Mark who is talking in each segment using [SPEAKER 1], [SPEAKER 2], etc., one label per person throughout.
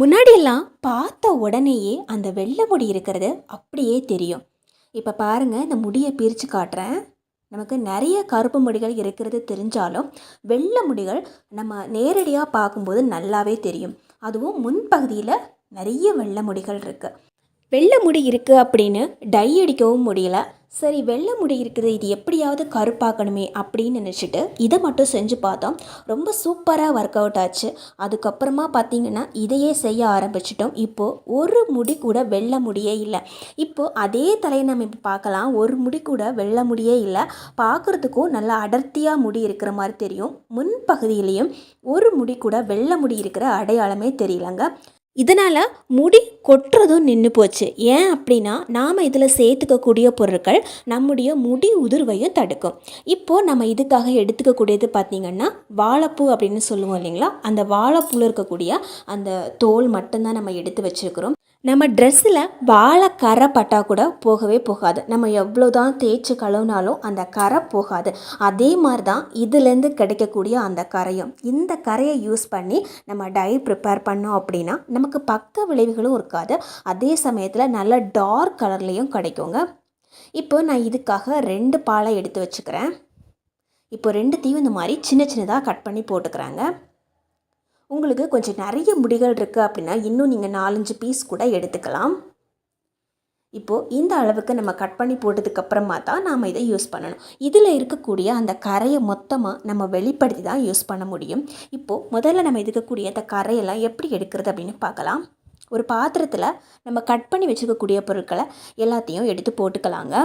[SPEAKER 1] முன்னாடியெல்லாம் பார்த்த உடனேயே அந்த வெள்ளை முடி இருக்கிறது அப்படியே தெரியும். இப்போ பாருங்கள் இந்த முடியை பிரித்து காட்டுறேன். நமக்கு நிறைய கருப்பு முடிகள் இருக்கிறது தெரிஞ்சாலும் வெள்ளை முடிகள் நம்ம நேரடியாக பார்க்கும்போது நல்லாவே தெரியும். அதுவும் முன்பகுதியில் நிறைய வெள்ளை முடிகள் இருக்குது வெள்ளை முடி இருக்குது அப்படின்னு டை அடிக்கவும் முடியல. சரி வெள்ளை முடி இருக்குது இது எப்படியாவது கருப்பாக்கணுமே அப்படின்னு நினச்சிட்டு இதை மட்டும் செஞ்சு பார்த்தோம். ரொம்ப சூப்பராக ஒர்க் அவுட் ஆச்சு. அதுக்கப்புறமா பார்த்தீங்கன்னா இதையே செய்ய ஆரம்பிச்சிட்டோம். இப்போது ஒரு முடி கூட வெள்ளை முடியே இல்லை. இப்போது அதே தலையை நம்ம இப்போ பார்க்கலாம். ஒரு முடி கூட வெள்ளை முடியே இல்லை. பார்க்குறதுக்கும் நல்லா அடர்த்தியாக முடி இருக்கிற மாதிரி தெரியும். முன்பகுதியிலையும் ஒரு முடி கூட வெள்ளை முடி இருக்கிற அடையாளமே தெரியலங்க. இதனால் முடி கொட்டுறதும் நின்று போச்சு. ஏன் அப்படின்னா நாம் இதில் சேர்த்துக்கக்கூடிய பொருட்கள் நம்முடைய முடி உதிர்வையும் தடுக்கும். இப்போது நம்ம இதுக்காக எடுத்துக்கக்கூடியது பார்த்திங்கன்னா வாழைப்பூ அப்படின்னு சொல்லுவோம் இல்லைங்களா? அந்த வாழைப்பூவில் இருக்கக்கூடிய அந்த தோல் மட்டும்தான் நம்ம எடுத்து வச்சுருக்கிறோம். நம்ம ட்ரெஸ்ஸில் வாழை கரை பட்டால் கூட போகவே போகாது. நம்ம எவ்வளோ தான் தேய்ச்சி கழுவினாலும் அந்த கரை போகாது. அதே மாதிரி தான் இதுலேருந்து கிடைக்கக்கூடிய அந்த கரையும் இந்த கரையை யூஸ் பண்ணி நம்ம டை ப்ரிப்பேர் பண்ணோம் அப்படின்னா நமக்கு பக்க விளைவுகளும் இருக்காது. அதே சமயத்தில் நல்ல டார்க் கலர்லேயும் கிடைக்குங்க. இப்போ நான் இதுக்காக ரெண்டு பாலை எடுத்து வச்சுக்கிறேன். இப்போ ரெண்டுத்தையும் இந்த மாதிரி சின்ன சின்னதாக கட் பண்ணி போட்டுக்கிறாங்க. உங்களுக்கு கொஞ்சம் நிறைய முடிகள் இருக்குது அப்படின்னா இன்னும் நீங்கள் நாலஞ்சு பீஸ் கூட எடுத்துக்கலாம். இப்போது இந்த அளவுக்கு நம்ம கட் பண்ணி போட்டதுக்கப்புறமா தான் நாம் இதை யூஸ் பண்ணணும். இதில் இருக்கக்கூடிய அந்த கரையை மொத்தமாக நம்ம வெளிப்படுத்தி தான் யூஸ் பண்ண முடியும். இப்போது முதல்ல நம்ம இருக்கக்கூடிய அந்த கரையெல்லாம் எப்படி எடுக்கிறது அப்படின்னு பார்க்கலாம். ஒரு பாத்திரத்தில் நம்ம கட் பண்ணி வச்சுக்கக்கூடிய பொருட்களை எல்லாத்தையும் எடுத்து போட்டுக்கலாங்க.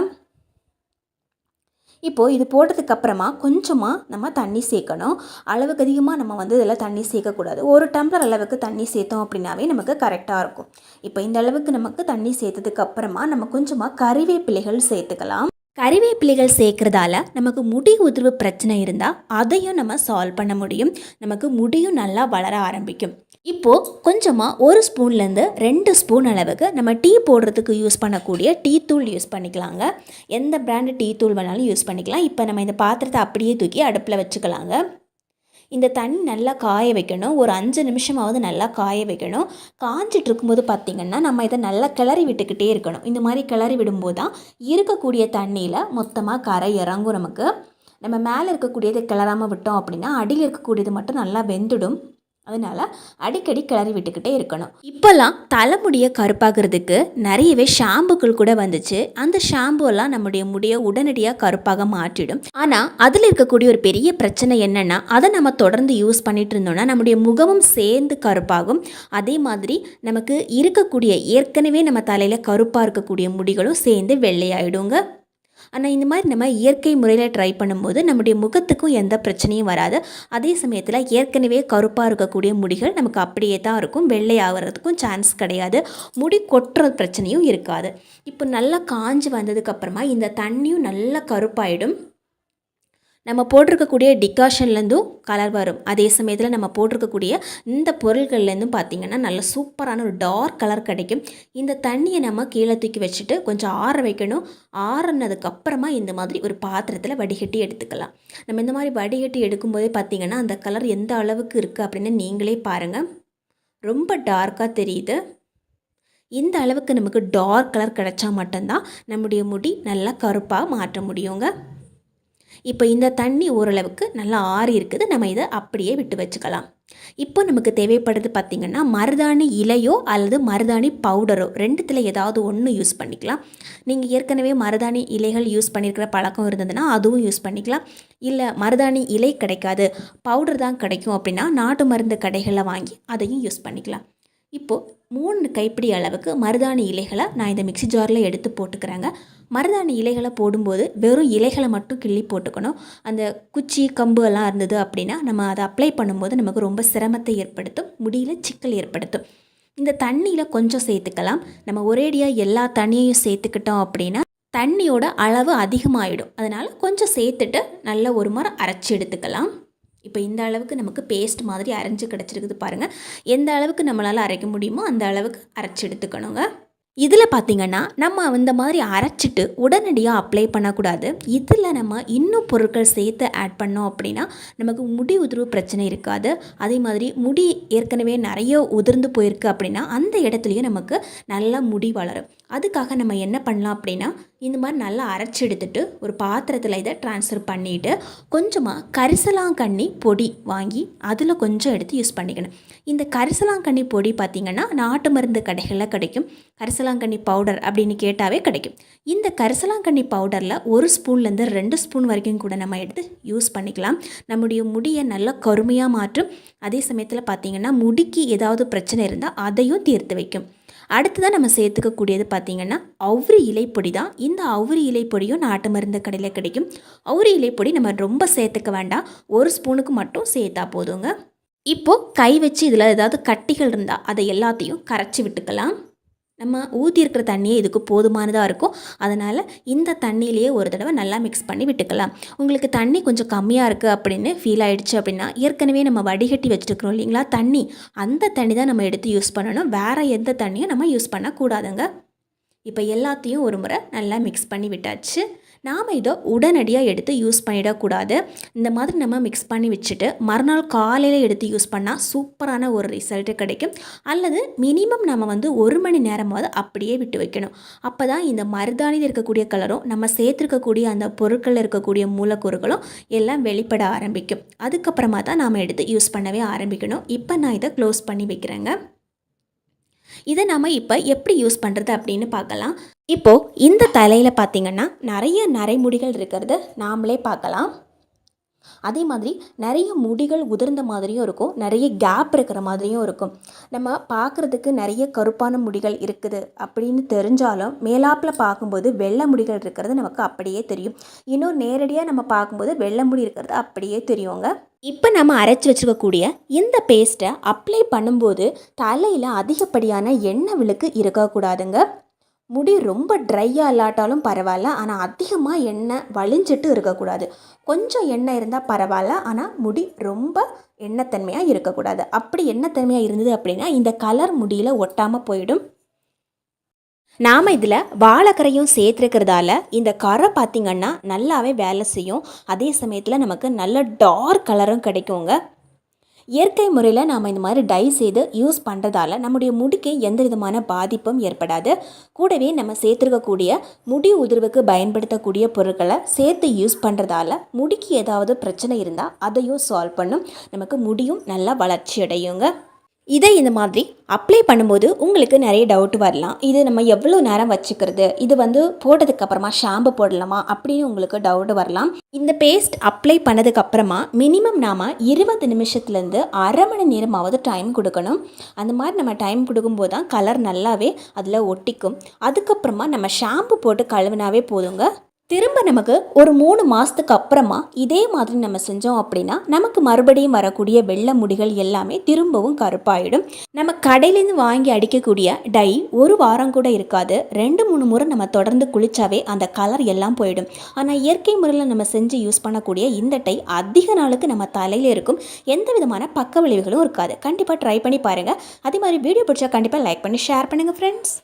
[SPEAKER 1] இப்போது இது போட்டதுக்கப்புறமா கொஞ்சமாக நம்ம தண்ணி சேர்க்கணும். அளவுக்கு அதிகமாக நம்ம வந்து இதில் தண்ணி சேர்க்கக்கூடாது. ஒரு டம்ளர் அளவுக்கு தண்ணி சேர்த்தோம் அப்படின்னாவே நமக்கு கரெக்டாக இருக்கும். இப்போ இந்த அளவுக்கு நமக்கு தண்ணி சேர்த்ததுக்கு அப்புறமா நம்ம கொஞ்சமாக கறிவேப்பிலைகள் சேர்த்துக்கலாம். கறிவேப்பிலைகள் சேர்க்குறதால நமக்கு முடி உதிர்வு பிரச்சனை இருந்தால் அதையும் நம்ம சால்வ் பண்ண முடியும். நமக்கு முடியும் நல்லா வளர ஆரம்பிக்கும். இப்போது கொஞ்சமாக ஒரு ஸ்பூன்லேருந்து ரெண்டு ஸ்பூன் அளவுக்கு நம்ம டீ போடுறதுக்கு யூஸ் பண்ணக்கூடிய டீ தூள் யூஸ் பண்ணிக்கலாங்க. எந்த பிராண்டு டீ தூள் வேணாலும் யூஸ் பண்ணிக்கலாம். இப்போ நம்ம இந்த பாத்திரத்தை அப்படியே தூக்கி அடுப்பில் வச்சுக்கலாங்க. இந்த தண்ணி நல்லா காய வைக்கணும். ஒரு அஞ்சு நிமிஷமாவது நல்லா காய வைக்கணும். காஞ்சிட்டு இருக்கும்போது பார்த்திங்கன்னா நம்ம இதை நல்லா கிளறி விட்டுக்கிட்டே இருக்கணும். இந்த மாதிரி கிளறி விடும்போது தான் இருக்கக்கூடிய தண்ணியில் மொத்தமாக கரை இறங்கும் நமக்கு. நம்ம மேலே இருக்கக்கூடியதை கிளறாமல் விட்டோம் அப்படின்னா அடியில் இருக்கக்கூடியது மட்டும் நல்லா வெந்துடும். அதனால் அடிக்கடி கிளறி விட்டுக்கிட்டே இருக்கணும். இப்போல்லாம் தலைமுடியை கருப்பாகிறதுக்கு நிறையவே ஷாம்புக்கள் கூட வந்துச்சு. அந்த ஷாம்புலாம் நம்முடைய முடியை உடனடியாக கருப்பாக மாற்றிடும். ஆனால் அதில் இருக்கக்கூடிய ஒரு பெரிய பிரச்சனை என்னென்னா அதை நம்ம தொடர்ந்து யூஸ் பண்ணிட்டு இருந்தோம்னா நம்முடைய முகமும் சேர்ந்து கருப்பாகும். அதே மாதிரி நமக்கு இருக்கக்கூடிய ஏற்கனவே நம்ம தலையில் கருப்பாக இருக்கக்கூடிய முடிகளும் சேர்ந்து வெள்ளையாயிடுங்க. ஆனால் இந்த மாதிரி நம்ம இயற்கை முறையில் ட்ரை பண்ணும்போது நம்முடைய முகத்துக்கும் எந்த பிரச்சனையும் வராது. அதே சமயத்தில் ஏற்கனவே கருப்பாக இருக்கக்கூடிய முடிகள் நமக்கு அப்படியே தான் இருக்கும். வெள்ளை ஆகிறதுக்கும் சான்ஸ் கிடையாது. முடி கொட்டுற பிரச்சனையும் இருக்காது. இப்போ நல்லா காஞ்சி வந்ததுக்கப்புறமா இந்த தண்ணியும் நல்லா கருப்பாயிடும். நம்ம போட்டிருக்கக்கூடிய டிகாஷன்லேருந்தும் கலர் வரும். அதே சமயத்தில் நம்ம போட்டிருக்கக்கூடிய இந்த பொருள்கள்லேருந்தும் பார்த்திங்கன்னா நல்ல சூப்பரான ஒரு டார்க் கலர் கிடைக்கும். இந்த தண்ணியை நம்ம கீழே தூக்கி வச்சுட்டு கொஞ்சம் ஆற வைக்கணும். ஆறுனதுக்கப்புறமா இந்த மாதிரி ஒரு பாத்திரத்தில் வடிகட்டி எடுத்துக்கலாம். நம்ம இந்த மாதிரி வடிகட்டி எடுக்கும்போதே பார்த்திங்கன்னா அந்த கலர் எந்த அளவுக்கு இருக்குது அப்படின்னு நீங்களே பாருங்கள் ரொம்ப டார்க்காக தெரியுது. இந்த அளவுக்கு நமக்கு டார்க் கலர் கிடச்சா மட்டும்தான் நம்முடைய முடி நல்லா கருப்பாக மாற்ற முடியுங்க. இப்போ இந்த தண்ணி ஓரளவுக்கு நல்லா ஆறி இருக்குது. நம்ம இதை அப்படியே விட்டு வச்சுக்கலாம். இப்போ நமக்கு தேவைப்படுறது பார்த்திங்கன்னா மருதாணி இலையோ அல்லது மருதாணி பவுடரோ ரெண்டுத்தில் ஏதாவது ஒன்று யூஸ் பண்ணிக்கலாம். நீங்கள் ஏற்கனவே மருதாணி இலைகள் யூஸ் பண்ணியிருக்கிற பழக்கம் இருந்ததுன்னா அதுவும் யூஸ் பண்ணிக்கலாம். இல்லை மருதாணி இலை கிடைக்காது பவுடர் தான் கிடைக்கும் அப்படின்னா நாட்டு மருந்து கடைகளில் வாங்கி அதையும் யூஸ் பண்ணிக்கலாம். இப்போது மூணு கைப்பிடி அளவுக்கு மருதாணி இலைகளை நான் இந்த மிக்சி ஜாரில் எடுத்து போட்டுக்கிறேங்க. மருதாணி இலைகளை போடும்போது வெறும் இலைகளை மட்டும் கிள்ளி போட்டுக்கணும். அந்த குச்சி கம்பு எல்லாம் இருந்தது அப்படின்னா நம்ம அதை அப்ளை பண்ணும்போது நமக்கு ரொம்ப சிரமத்தை ஏற்படுத்தும் முடியில் சிக்கல் ஏற்படுத்தும். இந்த தண்ணியில் கொஞ்சம் சேர்த்துக்கலாம். நம்ம ஒரேடியாக எல்லா தண்ணியையும் சேர்த்துக்கிட்டோம் அப்படின்னா தண்ணியோட அளவு அதிகமாகிடும் அதனால் கொஞ்சம் சேர்த்துட்டு நல்ல ஒரு முறை அரைச்சி எடுத்துக்கலாம். இப்போ இந்த அளவுக்கு நமக்கு பேஸ்ட் மாதிரி அரைஞ்சு கிடச்சிருக்குது பாருங்கள் எந்த அளவுக்கு நம்மளால் அரைக்க முடியுமோ அந்த அளவுக்கு அரைச்சி எடுத்துக்கணுங்க. இதில் பார்த்திங்கன்னா நம்ம இந்த மாதிரி அரைச்சிட்டு உடனடியாக அப்ளை பண்ணக்கூடாது. இதில் நம்ம இன்னும் பொருட்கள் சேர்த்து ஆட் பண்ணோம் அப்படின்னா நமக்கு முடி உதிர்வு பிரச்சனை இருக்காது. அதே மாதிரி முடி ஏற்கனவே நிறைய உதிர்ந்து போயிருக்கு அப்படின்னா அந்த இடத்துலையும் நமக்கு நல்லா முடி வளரும். அதுக்காக நம்ம என்ன பண்ணலாம் அப்படின்னா இந்த மாதிரி நல்லா அரைச்சி எடுத்துட்டு ஒரு பாத்திரத்தில் இதை ட்ரான்ஸ்ஃபர் பண்ணிவிட்டு கொஞ்சமாக கரிசலாங்கண்ணி பொடி வாங்கி அதில் கொஞ்சம் எடுத்து யூஸ் பண்ணிக்கணும். இந்த கரிசலாங்கண்ணி பொடி பார்த்திங்கன்னா நாட்டு மருந்து கடைகளில் கிடைக்கும். கரிசலாங்கண்ணி பவுடர் அப்படின்னு கேட்டாவே கிடைக்கும். இந்த கரிசலாங்கண்ணி பவுடரில் ஒரு ஸ்பூன்லேருந்து ரெண்டு ஸ்பூன் வரைக்கும் கூட நம்ம எடுத்து யூஸ் பண்ணிக்கலாம். நம்முடைய முடியை நல்லா கருமையாக மாற்றும். அதே சமயத்தில் பார்த்திங்கன்னா முடிக்கு ஏதாவது பிரச்சனை இருந்தால் அதையும் தீர்த்து வைக்கும். அடுத்ததாக நம்ம சேர்த்துக்கக்கூடியது பார்த்திங்கன்னா அவுரி இலைப்பொடி தான் இந்த அவுரி இலைப்பொடியும் நாட்டு மருந்து கடையில் கிடைக்கும். அவுரி இலைப்பொடி நம்ம ரொம்ப சேர்த்துக்க வேண்டாம். ஒரு ஸ்பூனுக்கு மட்டும் சேர்த்தா போதுங்க. இப்போது கை வச்சு இதில் ஏதாவது கட்டிகள் இருந்தால் அதை எல்லாத்தையும் கரைச்சி விட்டுக்கலாம். நம்ம ஊற்றிருக்கிற தண்ணியே இதுக்கு போதுமானதாக இருக்கும். அதனால் இந்த தண்ணியிலேயே ஒரு தடவை நல்லா மிக்ஸ் பண்ணி விட்டுக்கலாம். உங்களுக்கு தண்ணி கொஞ்சம் கம்மியாக இருக்குது அப்படின்னு ஃபீல் ஆகிடுச்சு அப்படின்னா ஏற்கனவே நம்ம வடிகட்டி வச்சுருக்கிறோம் இல்லைங்களா? தண்ணி. அந்த தண்ணி தான் நம்ம எடுத்து யூஸ் பண்ணணும். வேறு எந்த தண்ணியும் நம்ம யூஸ் பண்ணக்கூடாதுங்க. இப்போ எல்லாத்தையும் ஒரு முறை நல்லா மிக்ஸ் பண்ணி விட்டாச்சு. நாம் இதை உடனடியாக எடுத்து யூஸ் பண்ணிடக்கூடாது. இந்த மாதிரி நம்ம மிக்ஸ் பண்ணி வச்சுட்டு மறுநாள் காலையில் எடுத்து யூஸ் பண்ணால் சூப்பரான ஒரு ரிசல்ட்டு கிடைக்கும். அல்லது மினிமம் நம்ம வந்து ஒரு மணி நேரமாவது அப்படியே விட்டு வைக்கணும். அப்போ தான் இந்த மருதாணியில் இருக்கக்கூடிய கலரும் நம்ம சேர்த்துருக்கக்கூடிய அந்த பொருட்களில் இருக்கக்கூடிய மூலக்கூறுகளும் எல்லாம் வெளிப்பட ஆரம்பிக்கும். அதுக்கப்புறமா தான் நாம் எடுத்து யூஸ் பண்ணவே ஆரம்பிக்கணும். இப்போ நான் இதை க்ளோஸ் பண்ணி வைக்கிறேங்க. இதை நாம் இப்போ எப்படி யூஸ் பண்ணுறது அப்படின்னு பார்க்கலாம். இப்போது இந்த தலையில் பார்த்திங்கன்னா நிறைய நரைமுடிகள் இருக்கிறத நாமளே பார்க்கலாம். அதே மாதிரி நிறைய முடிகள் உதிர்ந்த மாதிரியும் இருக்கும். நிறைய கேப் இருக்கிற மாதிரியும் இருக்கும். நம்ம பார்க்குறதுக்கு நிறைய கருப்பான முடிகள் இருக்குது அப்படின்னு தெரிஞ்சாலும் மேலாப்பில் பார்க்கும்போது வெள்ளை முடிகள் இருக்கிறது நமக்கு அப்படியே தெரியும். இன்னும் நேரடியாக நம்ம பார்க்கும்போது வெள்ளை முடி இருக்கிறது அப்படியே தெரியுங்க. இப்போ நம்ம அரைச்சி வச்சுருக்கக்கூடிய இந்த பேஸ்ட்டை அப்ளை பண்ணும்போது தலையில் அதிகப்படியான எண்ணெய் விளக்கு இருக்கக்கூடாதுங்க. முடி ரொம்ப ட்ரையாக இல்லாட்டாலும் பரவாயில்ல. ஆனால் அதிகமாக எண்ணெய் வலிஞ்சிட்டு இருக்கக்கூடாது. கொஞ்சம் எண்ணெய் இருந்தால் பரவாயில்ல. ஆனால் முடி ரொம்ப எண்ணெய்த்தன்மையாக இருக்கக்கூடாது. அப்படி எண்ணெய்த்தன்மையாக இருந்தது அப்படின்னா இந்த கலர் முடியில் ஒட்டாமல் போயிடும். நாம் இதில் வாழைக்கரையும் சேர்த்துருக்கிறதால இந்த கரை பார்த்திங்கன்னா நல்லாவே வேலை செய்யும். அதே சமயத்தில் நமக்கு நல்ல டார்க் கலரும் கிடைக்குங்க. இயற்கை முறையில் நாம் இந்த மாதிரி டை செய்து யூஸ் பண்ணுறதால நம்முடைய முடிக்கு எந்த விதமான பாதிப்பும் ஏற்படாது. கூடவே நம்ம சேர்த்துருக்கக்கூடிய முடி உதிர்வுக்கு பயன்படுத்தக்கூடிய பொருட்களை சேர்த்து யூஸ் பண்ணுறதால முடிக்கு ஏதாவது பிரச்சனை இருந்தால் அதையும் சால்வ் பண்ணும். நமக்கு முடியும் நல்லா வளர்ச்சி அடையுங்க இதை இந்த மாதிரி அப்ளை பண்ணும்போது உங்களுக்கு நிறைய டவுட் வரலாம். இது நம்ம எவ்வளோ நேரம் வச்சுக்கிறது? இது வந்து போட்டதுக்கு அப்புறமா ஷாம்பு போடலாமா? அப்படின்னு உங்களுக்கு டவுட் வரலாம். இந்த பேஸ்ட் அப்ளை பண்ணதுக்கு அப்புறமா மினிமம் நாம் இருபது நிமிஷத்துலேருந்து அரை மணி நேரமாவது டைம் கொடுக்கணும். அந்த மாதிரி நம்ம டைம் கொடுக்கும்போது தான் கலர் நல்லாவே அதில் ஒட்டிக்கும். அதுக்கப்புறமா நம்ம ஷாம்பு போட்டு கழுவினாவே போதுங்க. திரும்ப நமக்கு ஒரு மூணு மாதத்துக்கு அப்புறமா இதே மாதிரி நம்ம செஞ்சோம் அப்படின்னா நமக்கு மறுபடியும் வரக்கூடிய வெள்ளை முடிகள் எல்லாமே திரும்பவும் கருப்பாயிடும். நம்ம கடையிலேருந்து வாங்கி அடிக்கக்கூடிய டை ஒரு வாரம் கூட இருக்காது. ரெண்டு மூணு முறை நம்ம தொடர்ந்து குளிச்சாவே அந்த கலர் எல்லாம் போயிடும். ஆனால் இயற்கை முறையில் நம்ம செஞ்சு யூஸ் பண்ணக்கூடிய இந்த டை அதிக நாளுக்கு நம்ம தலையில் இருக்கும். எந்த விதமான பக்க விளைவுகளும் இருக்காது. கண்டிப்பாக ட்ரை பண்ணி பாருங்கள் அதே மாதிரி வீடியோ பிடிச்சா கண்டிப்பாக லைக் பண்ணி ஷேர் பண்ணுங்கள் ஃப்ரெண்ட்ஸ்